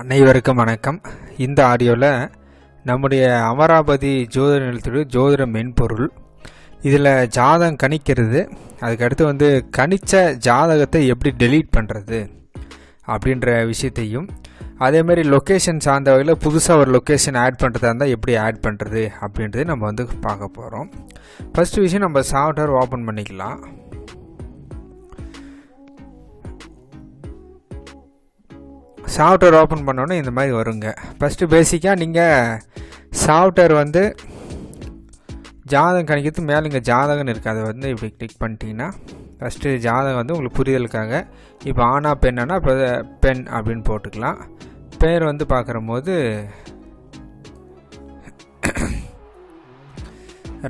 அனைவருக்கும் வணக்கம். இந்த ஆடியோவில் நம்முடைய அமராவதி ஜோதிட நிலத்துடைய ஜோதிட மென்பொருள் இதில் ஜாதகம் கணிக்கிறது அதுக்கடுத்து வந்து கணிச்ச ஜாதகத்தை எப்படி டெலீட் பண்ணுறது அப்படின்ற விஷயத்தையும் அதேமாரி லொக்கேஷன் சார்ந்த வகையில் புதுசாக ஒரு லொக்கேஷன் ஆட் பண்ணுறதா இருந்தால் எப்படி ஆட் பண்ணுறது அப்படின்றது நம்ம வந்து பார்க்க போகிறோம் ஃபஸ்ட்டு விஷயம் நம்ம சாஃப்ட்வேர் ஓப்பன் பண்ணிக்கலாம். சாஃப்ட்வேர் ஓப்பன் பண்ணோன்னே இந்த மாதிரி வருங்க. ஃபஸ்ட்டு பேசிக்காக நீங்கள் சாஃப்ட்வேர் வந்து ஜாதகம் கணிக்கிறது மேலே இங்கே ஜாதகம்னு இருக்குது அதை வந்து இப்படி கிளிக் பண்ணிட்டீங்கன்னா ஃபஸ்ட்டு ஜாதகம் வந்து உங்களுக்கு புரிதலுக்காக இப்போ ஆனா பெண்ணானா இப்போ பெண் அப்படின்னு போட்டுக்கலாம். பேர் வந்து பார்க்குற போது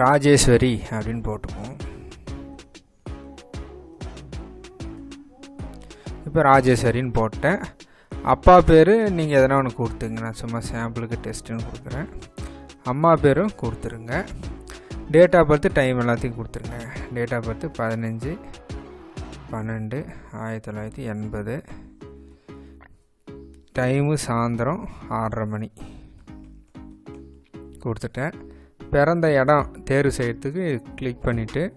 ராஜேஸ்வரி அப்படின்னு போட்டுக்குவோம். இப்போ ராஜேஸ்வரின்னு போட்டேன். அப்பா பேர் நீங்கள் எதனா ஒன்று கொடுத்துங்க. நான் சும்மா சாம்பிளுக்கு டெஸ்ட்டுன்னு கொடுக்குறேன். அம்மா பேரும் கொடுத்துருங்க. டேட் ஆஃப் பர்த்து டைம் எல்லாத்தையும் கொடுத்துருங்க. டேட் ஆஃப் பர்த்து பதினஞ்சு பன்னெண்டு ஆயிரத்தி தொள்ளாயிரத்தி எண்பது. டைமு சாயந்தரம் ஆறரை மணி. கொடுத்துட்டேன். பிறந்த இடம் தேர்வு செய்கிறதுக்கு கிளிக் பண்ணிவிட்டு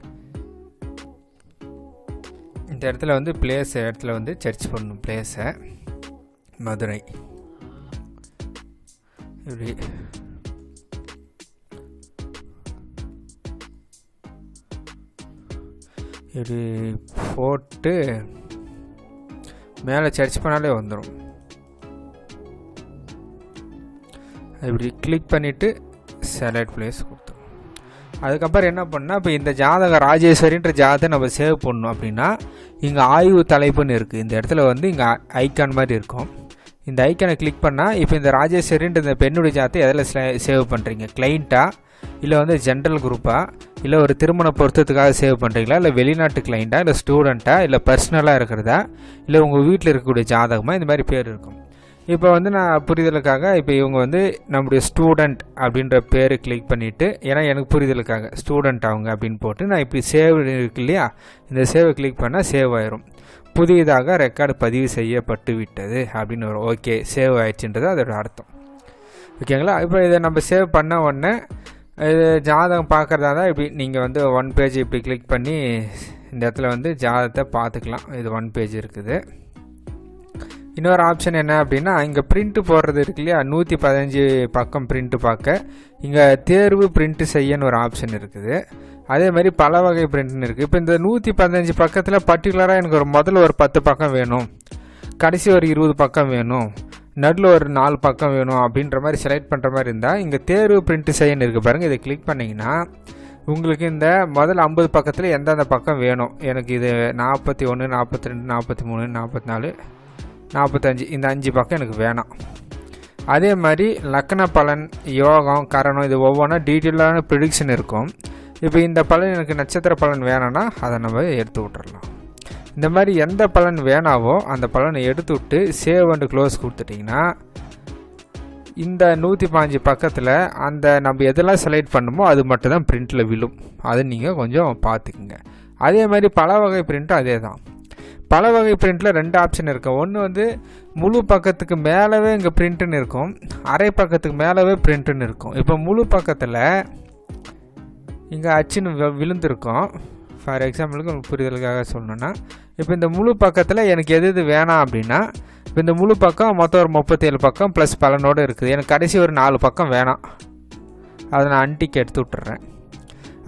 இந்த இடத்துல வந்து பிளேஸ் இடத்துல வந்து சர்ச் பண்ணணும் பிளேஸை மதுரை. இப்படி. இப்படி போட்டு மேலே சர்ச் பண்ணாலே வந்துடும் இப்படி கிளிக் பண்ணிவிட்டு செலக்ட் பிளேஸ் கொடுத்துரும். அதுக்கப்புறம் என்ன பண்ணால் இப்போ இந்த ஜாதகம் ராஜேஸ்வரின்ற ஜாதகத்தை நம்ம சேவ் பண்ணணும் அப்படின்னா இங்கே ஆய்வு தலைப்புன்னு இருக்குது இந்த இடத்துல வந்து இங்கே ஐக்கான் மாதிரி இருக்கும். இந்த ஐக்கனை கிளிக் பண்ணால் இப்போ இந்த ராஜேஸ்வரின்ற இந்த பெண்ணுடைய ஜாதத்தை எதில் சேவ் பண்ணுறீங்க கிளைண்ட்டாக இல்லை வந்து ஜென்ரல் குரூப்பாக இல்லை ஒரு திருமண பொருத்தத்துக்காக சேவ் பண்ணுறீங்களா இல்லை வெளிநாட்டு கிளைண்ட்டாக இல்லை ஸ்டூடெண்ட்டாக இல்லை பர்சனலாக இருக்கிறதா? இல்லை உங்கள் வீட்டில் இருக்கக்கூடிய ஜாதகமாக இந்த மாதிரி பேர் இருக்கும். இப்போ வந்து நான் புரிதலுக்காக இப்போ இவங்க வந்து நம்முடைய ஸ்டூடெண்ட் அப்படின்ற பேர் கிளிக் பண்ணிவிட்டு ஏன்னா எனக்கு புரிதலுக்காக ஸ்டூடெண்ட் அவங்க அப்படின்னு போட்டு நான் இப்படி சேவ் இருக்கு இல்லையா? இந்த சேவை கிளிக் பண்ணால் சேவ் ஆயிரும். புதியதாக ரெக்கார்டு பதிவு செய்யப்பட்டு விட்டது அப்படின்னு வரும் ஓகே சேவ் ஆயிடுச்சுன்றது அதோட அர்த்தம். ஓகேங்களா இப்போ இதை நம்ம சேவ் பண்ண உடனே இது ஜாதகம் பார்க்குறதா தான் இப்படி நீங்கள் வந்து ஒன் பேஜ் இப்படி கிளிக் பண்ணி இந்த இடத்துல வந்து ஜாதகத்தை பார்த்துக்கலாம். இது ஒன் பேஜ் இருக்குது. இன்னொரு ஆப்ஷன் என்ன அப்படின்னா இங்கே பிரிண்ட்டு போடுறது இருக்கு இல்லையா? நூற்றி பதினஞ்சு பக்கம் பிரிண்ட்டு பார்க்க. இங்கே தேர்வு பிரிண்ட்டு செய்யன்னு ஒரு ஆப்ஷன் இருக்குது. அதே மாதிரி பல வகை பிரிண்ட்னு இருக்குது இப்போ இந்த நூற்றி பதினஞ்சு பக்கத்தில் பர்டிகுலராக எனக்கு ஒரு முதல்ல ஒரு பத்து பக்கம் வேணும். கடைசி ஒரு இருபது பக்கம் வேணும். நடுவில் ஒரு நாலு பக்கம் வேணும் அப்படின்ற மாதிரி செலக்ட் பண்ணுற மாதிரி இருந்தால் இங்கே தேர்வு பிரிண்ட்டு செய்யன்னு இருக்குது பாருங்கள் இதை கிளிக் பண்ணிங்கன்னா உங்களுக்கு இந்த முதல் ஐம்பது பக்கத்தில் எந்தெந்த பக்கம் வேணும்? எனக்கு இது நாற்பத்தி ஒன்று நாற்பத்தி ரெண்டு நாற்பத்தி மூணு நாற்பத்தி நாலு நாற்பத்தஞ்சு இந்த அஞ்சு பக்கம் எனக்கு வேணாம். அதே மாதிரி லக்கண பலன் யோகம் கரணம் இது ஒவ்வொன்றா டீட்டெயிலான ப்ரிடிக்ஷன் இருக்கும். இப்போ இந்த பலன் எனக்கு நட்சத்திர பலன் வேணும்னா அதை நம்ம எடுத்து விட்டுறலாம். இந்த மாதிரி எந்த பலன் வேணாவோ அந்த பலனை எடுத்து விட்டு சேவ் அண்டு க்ளோஸ் கொடுத்துட்டிங்கன்னா இந்த நூற்றி பாஞ்சு பக்கத்தில் அந்த நம்ம எதெல்லாம் செலக்ட் பண்ணுமோ அது மட்டும் தான் பிரிண்ட்டில் விழும். அது நீங்கள் கொஞ்சம் பார்த்துக்குங்க. அதே மாதிரி பல வகை பிரிண்ட்டும் அதே தான் பல வகை பிரிண்ட்டில் ரெண்டு ஆப்ஷன் இருக்குது ஒன்று வந்து முழு பக்கத்துக்கு மேலவே இங்கே பிரிண்ட்டுன்னு இருக்கும். அரை பக்கத்துக்கு மேலவே பிரிண்ட்டுன்னு இருக்கும். இப்போ முழு பக்கத்தில் இங்கே அச்சுன்னு விழுந்திருக்கும். ஃபார் எக்ஸாம்பிளுக்கு உங்களுக்கு புரிதலுக்காக சொல்லணுன்னா இப்போ இந்த முழு பக்கத்தில் எனக்கு எது எது வேணாம் அப்படின்னா இப்போ இந்த முழு பக்கம் மொத்தம் ஒரு முப்பத்தேழு பக்கம் ப்ளஸ் பலனோடு இருக்குது. எனக்கு கடைசி ஒரு நாலு பக்கம் வேணாம். அதை நான் அன்டிக்கு எடுத்து விட்டுறேன்.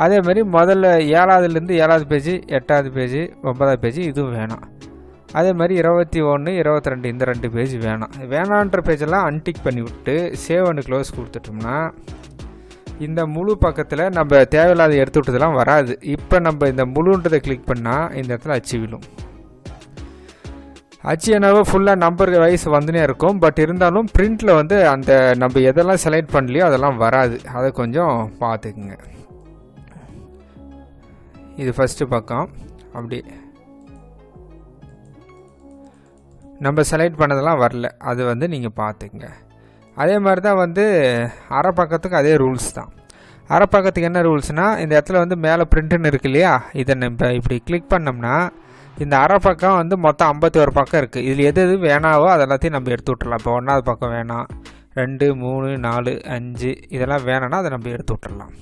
அதே மாதிரி முதல்ல ஏழாவதுலேருந்து ஏழாவது பேஜ் எட்டாவது பேஜ் ஒன்பதாவது பேஜ் இதுவும் வேணாம். அதே மாதிரி இருபத்தி ஒன்று இருபத்தி ரெண்டு இந்த ரெண்டு பேஜ் வேணாம். வேணான்ற பேஜெல்லாம் அன்டிக் பண்ணி விட்டு சேவ் அண்ட் க்ளோஸ் கொடுத்துட்டோம்னா இந்த முழு பக்கத்தில் நம்ம தேவையில்லாத எடுத்து விட்டதெல்லாம் வராது. இப்போ நம்ம இந்த முழுன்றதை கிளிக் பண்ணால் இந்த இடத்துல அச்சு விழும். அச்சு என்னவோ ஃபுல்லாக நம்பர் வைஸ் வந்துனே இருக்கும். பட் இருந்தாலும் பிரிண்டில் வந்து அந்த நம்ம எதெல்லாம் செலக்ட் பண்ணலையோ அதெல்லாம் வராது. அதை கொஞ்சம் பார்த்துக்குங்க. இது ஃபஸ்ட்டு பக்கம். அப்படி நம்ம செலக்ட் பண்ணதெல்லாம் வரல. அது வந்து நீங்கள் பார்த்துங்க அதே மாதிரி தான் வந்து அரை பக்கத்துக்கு அதே ரூல்ஸ் தான். அரை பக்கத்துக்கு என்ன ரூல்ஸ்னால் இந்த இடத்துல வந்து மேலே பிரிண்ட்டுன்னு இருக்கு இல்லையா? இதை நம்ம இப்படி கிளிக் பண்ணோம்னா இந்த அரை பக்கம் வந்து மொத்தம் ஐம்பத்தி ஒரு பக்கம் இருக்குது இதில் எது எது வேணாவோ அது எல்லாத்தையும் நம்ம எடுத்து விட்டுறலாம். இப்போ ஒன்றாவது பக்கம் வேணாம். ரெண்டு மூணு நாலு அஞ்சு இதெல்லாம் வேணாம்னா அதை நம்ம எடுத்து விட்டுறலாம்.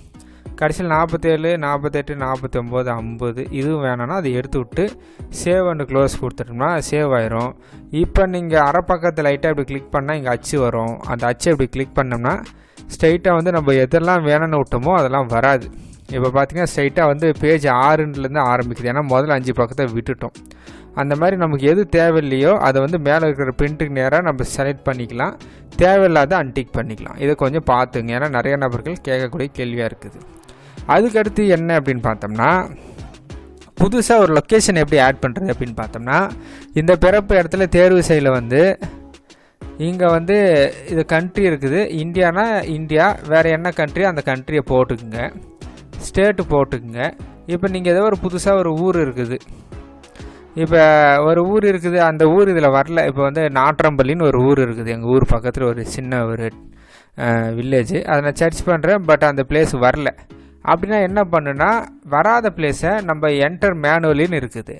கடைசியில் நாற்பத்தேழு நாற்பத்தெட்டு நாற்பத்தொம்போது ஐம்பது இதுவும் வேணாம்னா அதை எடுத்து விட்டு சேவ் அண்டு க்ளோஸ் கொடுத்துட்டோம்னா சேவ் ஆயிரும். இப்போ நீங்கள் அரை பக்கத்தில் லைட்டாக இப்படி கிளிக் பண்ணால் இங்கே அச்சு வரும். அந்த அச்சு இப்படி கிளிக் பண்ணோம்னா ஸ்ட்ரைட்டாக வந்து நம்ம எதெல்லாம் வேணும்னு விட்டோமோ அதெல்லாம் வராது. இப்போ பார்த்தீங்கன்னா ஸ்ட்ரைட்டாக வந்து பேஜ் ஆறுலேருந்து ஆரம்பிக்குது. ஏன்னா முதல்ல அஞ்சு பக்கத்தை விட்டுட்டோம். அந்த மாதிரி நமக்கு எது தேவையில்லையோ அதை வந்து மேலே இருக்கிற பிரிண்ட்டுக்கு நேராக நம்ம செலக்ட் பண்ணிக்கலாம். தேவையில்லாத அன்டிக் பண்ணிக்கலாம். இதை கொஞ்சம் பார்த்துங்க. ஏன்னா நிறைய நபர்கள் கேட்கக்கூடிய கேள்வியாக இருக்குது. அதுக்கடுத்து என்ன அப்படின்னு பார்த்தோம்னா புதுசாக ஒரு லொக்கேஷன் எப்படி ஆட் பண்ணுறது அப்படின்னு பார்த்தோம்னா இந்த பிறப்பு இடத்துல தேர்வு செய்யல வந்து இங்கே வந்து இது கண்ட்ரி இருக்குது. இந்தியானா இந்தியா வேறு என்ன கண்ட்ரி அந்த கண்ட்ரியை போட்டுக்குங்க. ஸ்டேட்டு போட்டுக்குங்க. இப்போ நீங்கள் ஏதோ ஒரு புதுசாக ஒரு ஊர் இருக்குது. இப்போ ஒரு ஊர் இருக்குது அந்த ஊர் இதில் வரல. இப்போ வந்து நாற்றம்பள்ளின்னு ஒரு ஊர் இருக்குது. எங்கள் ஊர் பக்கத்தில் ஒரு சின்ன ஒரு வில்லேஜ் அதை நான் சர்ச் பண்ணுறேன் பட் அந்த பிளேஸ் வரல. அப்படின்னா என்ன பண்ணுன்னா வராத பிளேஸை நம்ம என்டர் மேனுவலின்னு இருக்குது.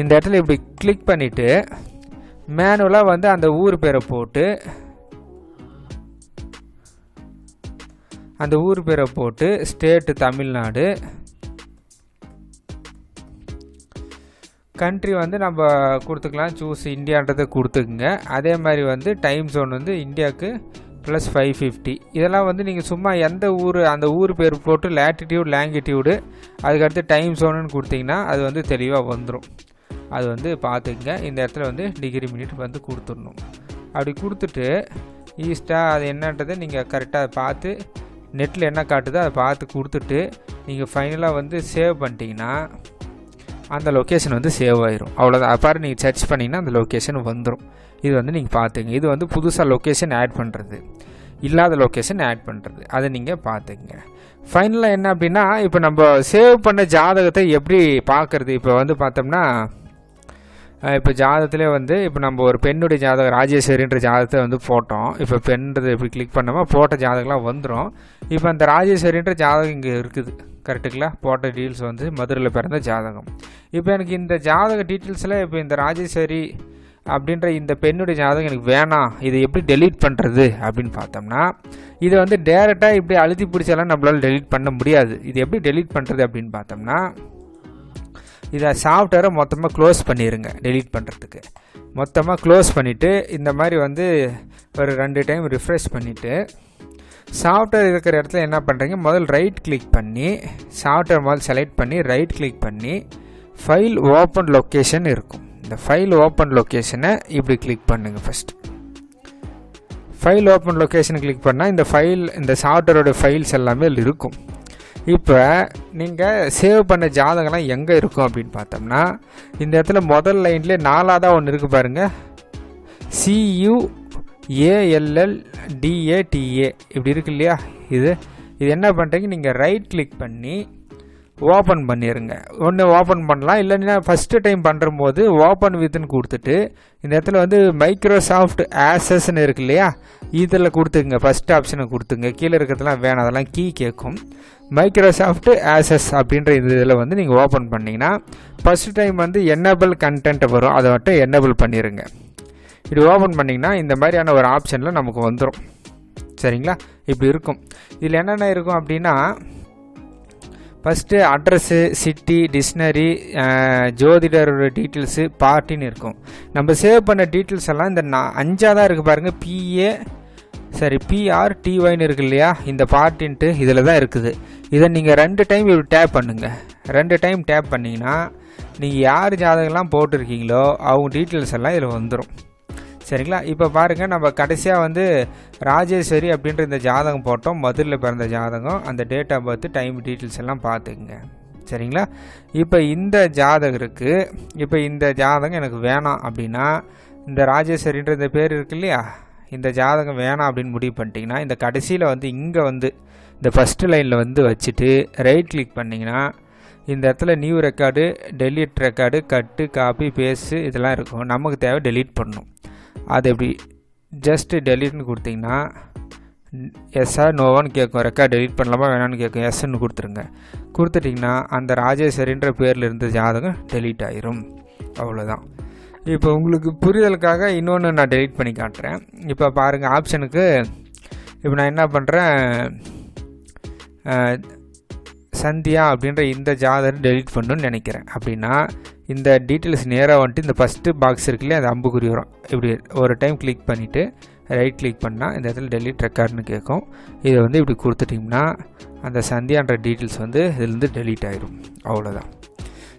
இந்த இடத்துல இப்படி கிளிக் பண்ணிவிட்டு மேனுவலாக வந்து அந்த ஊர் பேரை போட்டு அந்த ஊர் பேரை போட்டு ஸ்டேட்டு தமிழ்நாடு கண்ட்ரி வந்து நம்ம கொடுத்துக்கலாம். சூஸ் இந்தியான்றதை கொடுத்துக்குங்க. அதே மாதிரி வந்து டைம் ஜோன் வந்து இந்தியாவுக்கு ப்ளஸ் ஃபைவ் ஃபிஃப்டி இதெல்லாம் வந்து நீங்கள் சும்மா எந்த ஊர் அந்த ஊர் பேர் போட்டு லேட்டிடியூட் லேங்கிட்யூடு அதுக்கடுத்து டைம் ஜோனுன்னு கொடுத்தீங்கன்னா அது வந்து தெளிவாக வந்துடும் அது வந்து பார்த்துக்குங்க. இந்த இடத்துல வந்து டிகிரி மினிட் வந்து கொடுத்துடணும். அப்படி கொடுத்துட்டு ஈஸ்ட்டாக அது என்னன்றதை நீங்கள் கரெக்டாக பார்த்து நெட்டில் என்ன காட்டுதோ அதை பார்த்து கொடுத்துட்டு நீங்கள் ஃபைனலாக வந்து சேவ் பண்ணிட்டீங்கன்னா அந்த லொக்கேஷன் வந்து சேவ் ஆயிரும். அவ்வளோதான் அப்பாரு நீங்கள் சர்ச் பண்ணிங்கன்னா அந்த லொக்கேஷன் வந்துடும் இது வந்து நீங்கள் பார்த்துங்க இது வந்து புதுசாக லொக்கேஷன் ஆட் பண்ணுறது இல்லாத லொக்கேஷன் ஆட் பண்ணுறது அதை நீங்கள் பார்த்துங்க ஃபைனலாக என்ன அப்படின்னா இப்போ நம்ம சேவ் பண்ண ஜாதகத்தை எப்படி பார்க்குறது இப்போ வந்து பார்த்தோம்னா இப்போ ஜாதகத்திலே வந்து இப்போ நம்ம ஒரு பெண்ணுடைய ஜாதகம் ராஜேஸ்வரின்ற ஜாதகத்தை வந்து போட்டோம். இப்போ பெண்றது இப்படி கிளிக் பண்ணோமா போட்ட ஜாதகம்லாம் வந்துடும் இப்போ அந்த ராஜேஸ்வரின்ற ஜாதகம் இங்கே இருக்குது. கரெக்டுங்களா போட்ட டீட்டெயில்ஸ் வந்து மதுரையில் பிறந்த ஜாதகம். இப்போ எனக்கு இந்த ஜாதக டீட்டெயில்ஸில் இப்போ இந்த ராஜேஸ்வரி அப்படின்ற இந்த பெண்ணுடைய ஜாதகம் எனக்கு வேணாம். இதை எப்படி டெலீட் பண்ணுறது அப்படின்னு பார்த்தோம்னா இதை வந்து டேரெக்டாக இப்படி அழுத்தி பிடிச்சாலாம் நம்மளால் டெலீட் பண்ண முடியாது. இது எப்படி டெலீட் பண்ணுறது அப்படின்னு பார்த்தோம்னா இதை சாஃப்ட்வேரை மொத்தமாக க்ளோஸ் பண்ணிடுங்க டெலீட் பண்ணுறதுக்கு மொத்தமாக க்ளோஸ் பண்ணிவிட்டு இந்த மாதிரி வந்து ஒரு ரெண்டு டைம் ரிஃப்ரெஷ் பண்ணிவிட்டு சாஃப்ட்வேர் இருக்கிற இடத்துல என்ன பண்ணுறீங்க முதல் ரைட் கிளிக் பண்ணி சாஃப்ட்வேர் முதல் செலக்ட் பண்ணி ரைட் கிளிக் பண்ணி ஃபைல் ஓப்பன் லொக்கேஷன் இருக்கும். இந்த ஃபைல் ஓப்பன் லொக்கேஷனை இப்படி கிளிக் பண்ணுங்கள் first file open location click பண்ணால் இந்த ஃபைல் இந்த சாஃப்ட்வேரோட ஃபைல்ஸ் எல்லாமே அதில் இருக்கும். இப்போ நீங்கள் சேவ் பண்ண ஜாதகம்லாம் எங்கே இருக்கும் அப்படின்னு பார்த்தோம்னா இந்த இடத்துல முதல் லைன்லேயே நாலாவதாக ஒன்று இருக்குது பாருங்கள் சியு ஏஎல்எல் டிஏடிஏ இப்படி இருக்கு இல்லையா? இது. இது என்ன பண்ணுறீங்க நீங்கள் ரைட் கிளிக் பண்ணி ஓப்பன் பண்ணிடுங்க ஒன்று ஓப்பன் பண்ணலாம். இல்லைன்னா ஃபஸ்ட்டு டைம் பண்ணுறம்போது ஓப்பன் வித்துன்னு கொடுத்துட்டு இந்த இடத்துல வந்து மைக்ரோசாஃப்ட் ஆசஸ்ன்னு இருக்கு இல்லையா? இதில் கொடுத்துங்க ஃபஸ்ட் ஆப்ஷனை கொடுத்துங்க கீழே இருக்கிறதுலாம் வேணாம். அதெல்லாம் கீ கேட்கும். மைக்ரோசாஃப்ட் ஆசஸ் அப்படின்ற இந்த இதில் வந்து நீங்கள் ஓப்பன் பண்ணிங்கன்னா ஃபஸ்ட் டைம் வந்து என்னபிள் கண்டென்ட் வரும். அதை மட்டும் என்னபிள் பண்ணிடுங்க இப்படி ஓப்பன் பண்ணிங்கன்னா இந்த மாதிரியான ஒரு ஆப்ஷனில் நமக்கு வந்துடும் சரிங்களா? இப்படி இருக்கும். இதில் என்னென்ன இருக்கும் அப்படின்னா ஃபஸ்ட்டு அட்ரஸ்ஸு சிட்டி டிக்ஷனரி ஜோதிடரோட டீட்டெயில்ஸு பார்ட்டின்னு இருக்கும். நம்ம சேவ் பண்ண டீட்டெயில்ஸ் எல்லாம் இந்த நான் அஞ்சாக தான் இருக்குது பாருங்கள் பிஏ சரி பிஆர் டிஒய்னு இருக்கு இல்லையா? இந்த பார்ட்டின்ட்டு இதில் தான் இருக்குது. இதை நீங்கள் ரெண்டு டைம் இப்படி டேப் பண்ணுங்கள் ரெண்டு டைம் டேப் பண்ணிங்கன்னா நீங்கள் யார் ஜாதகம்லாம் போட்டிருக்கீங்களோ அவங்க டீட்டெயில்ஸ் எல்லாம் இதில் வந்துடும் சரிங்களா? இப்போ பாருங்கள் நம்ம கடைசியாக வந்து ராஜேஸ்வரி அப்படின்ற இந்த ஜாதகம் போட்டோம். மதுரில் பிறந்த ஜாதகம். அந்த date of birth time details எல்லாம் பார்த்துக்குங்க. சரிங்களா? இப்போ இந்த ஜாதகருக்கு இப்போ இந்த ஜாதகம் எனக்கு வேணாம் அப்படின்னா இந்த ராஜேஸ்வரின்ற இந்த பேர் இருக்கு இல்லையா? இந்த ஜாதகம் வேணாம் அப்படின்னு முடிவு பண்ணிட்டீங்கன்னா இந்த கடைசியில் வந்து இங்கே வந்து இந்த ஃபஸ்ட்டு லைனில் வந்து வச்சுட்டு ரைட் கிளிக் பண்ணிங்கன்னா இந்த இடத்துல new record delete record cut copy paste இதெல்லாம் இருக்கும். நமக்கு தேவை டெலீட் பண்ணணும். அது எப்படி? ஜஸ்ட்டு டெலிட்னு கொடுத்தீங்கன்னா எஸ்ஸா நோவான்னு கேட்கும். ரெக்கார்ட் டெலிட் பண்ணலாமா வேணான்னு கேட்கும். எஸ்ன்னு கொடுத்துருங்க. கொடுத்துட்டிங்கன்னா அந்த ராஜேஸ்வரின்ற பேரில் இருந்த ஜாதகம் டெலீட் ஆயிரும். அவ்வளோதான் இப்போ உங்களுக்கு புரிதலுக்காக இன்னொன்று நான் டெலீட் பண்ணி காட்டுறேன். இப்போ பாருங்கள் ஆப்ஷனுக்கு இப்போ நான் என்ன பண்ணுறேன் சந்தியா அப்படின்ற இந்த ஜாதகம் டெலீட் பண்ணணும்னு நினைக்கிறேன். அப்படின்னா இந்த டீட்டெயில்ஸ் நேராக வந்துட்டு இந்த ஃபஸ்ட்டு பாக்ஸ் இருக்குல்லையே அந்த அம்புக்குறி வரும். இப்படி ஒரு டைம் கிளிக் பண்ணிவிட்டு ரைட் கிளிக் பண்ணால் இந்த இடத்துல டெலிட் ரெக்கார்ட்னு கேட்கும் இதை வந்து இப்படி கொடுத்துட்டிங்கன்னா அந்த சந்தியான்ற டீட்டெயில்ஸ் வந்து இதுலேருந்து டெலீட் ஆகிடும் அவ்வளோதான்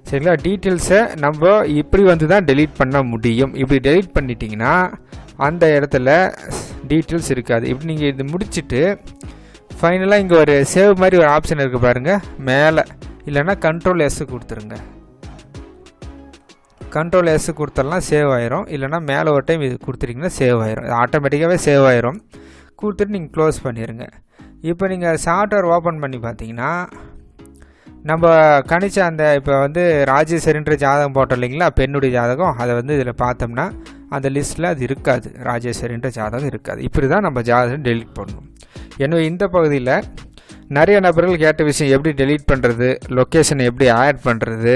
சரிங்களா? டீட்டெயில்ஸை நம்ம இப்படி வந்து தான் டெலீட் பண்ண முடியும். இப்படி டெலீட் பண்ணிட்டீங்கன்னா அந்த இடத்துல டீட்டெயில்ஸ் இருக்காது. இப்படி நீங்கள் இது முடிச்சுட்டு ஃபைனலாக இங்கே ஒரு சேவ் மாதிரி ஒரு ஆப்ஷன் இருக்குது பாருங்கள் மேலே. இல்லைன்னா கண்ட்ரோல் எஸ் கொடுத்துருங்க. கண்ட்ரோல் எஸ் கொடுத்தலாம் சேவ் ஆயிரும். இல்லைனா மேலே ஒரு டைம் இது கொடுத்துட்டிங்கன்னா சேவ் ஆயிரும். ஆட்டோமேட்டிக்காகவே சேவ் ஆயிரும். கொடுத்துட்டு நீங்கள் க்ளோஸ் பண்ணிடுங்க இப்போ நீங்கள் சாஃப்ட்வேர் ஓப்பன் பண்ணி பார்த்தீங்கன்னா நம்ம கணிச்ச அந்த இப்போ வந்து ராஜேஸ்வரின்ற ஜாதகம் போட்டோம் இல்லைங்களா? பெண்ணுடைய ஜாதகம். அதை வந்து இதில் பார்த்தோம்னா அந்த லிஸ்ட்டில் அது இருக்காது. ராஜேஸ்வரின்ற ஜாதகம் இருக்காது. இப்படி தான் நம்ம ஜாதகம் டெலிட் பண்ணணும். எனவே இந்த பகுதியில் நிறைய நபர்கள் கேட்ட விஷயம் எப்படி டெலீட் பண்ணுறது லொக்கேஷன் எப்படி ஆட் பண்ணுறது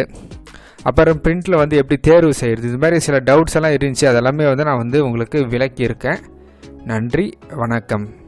அப்புறம் பிரிண்ட்டில் வந்து எப்படி தேர்வு செய்கிறது இது மாதிரி சில டவுட்ஸ் எல்லாம் இருந்துச்சு. அதெல்லாமே வந்து நான் வந்து உங்களுக்கு விளக்கியிருக்கேன். நன்றி வணக்கம்.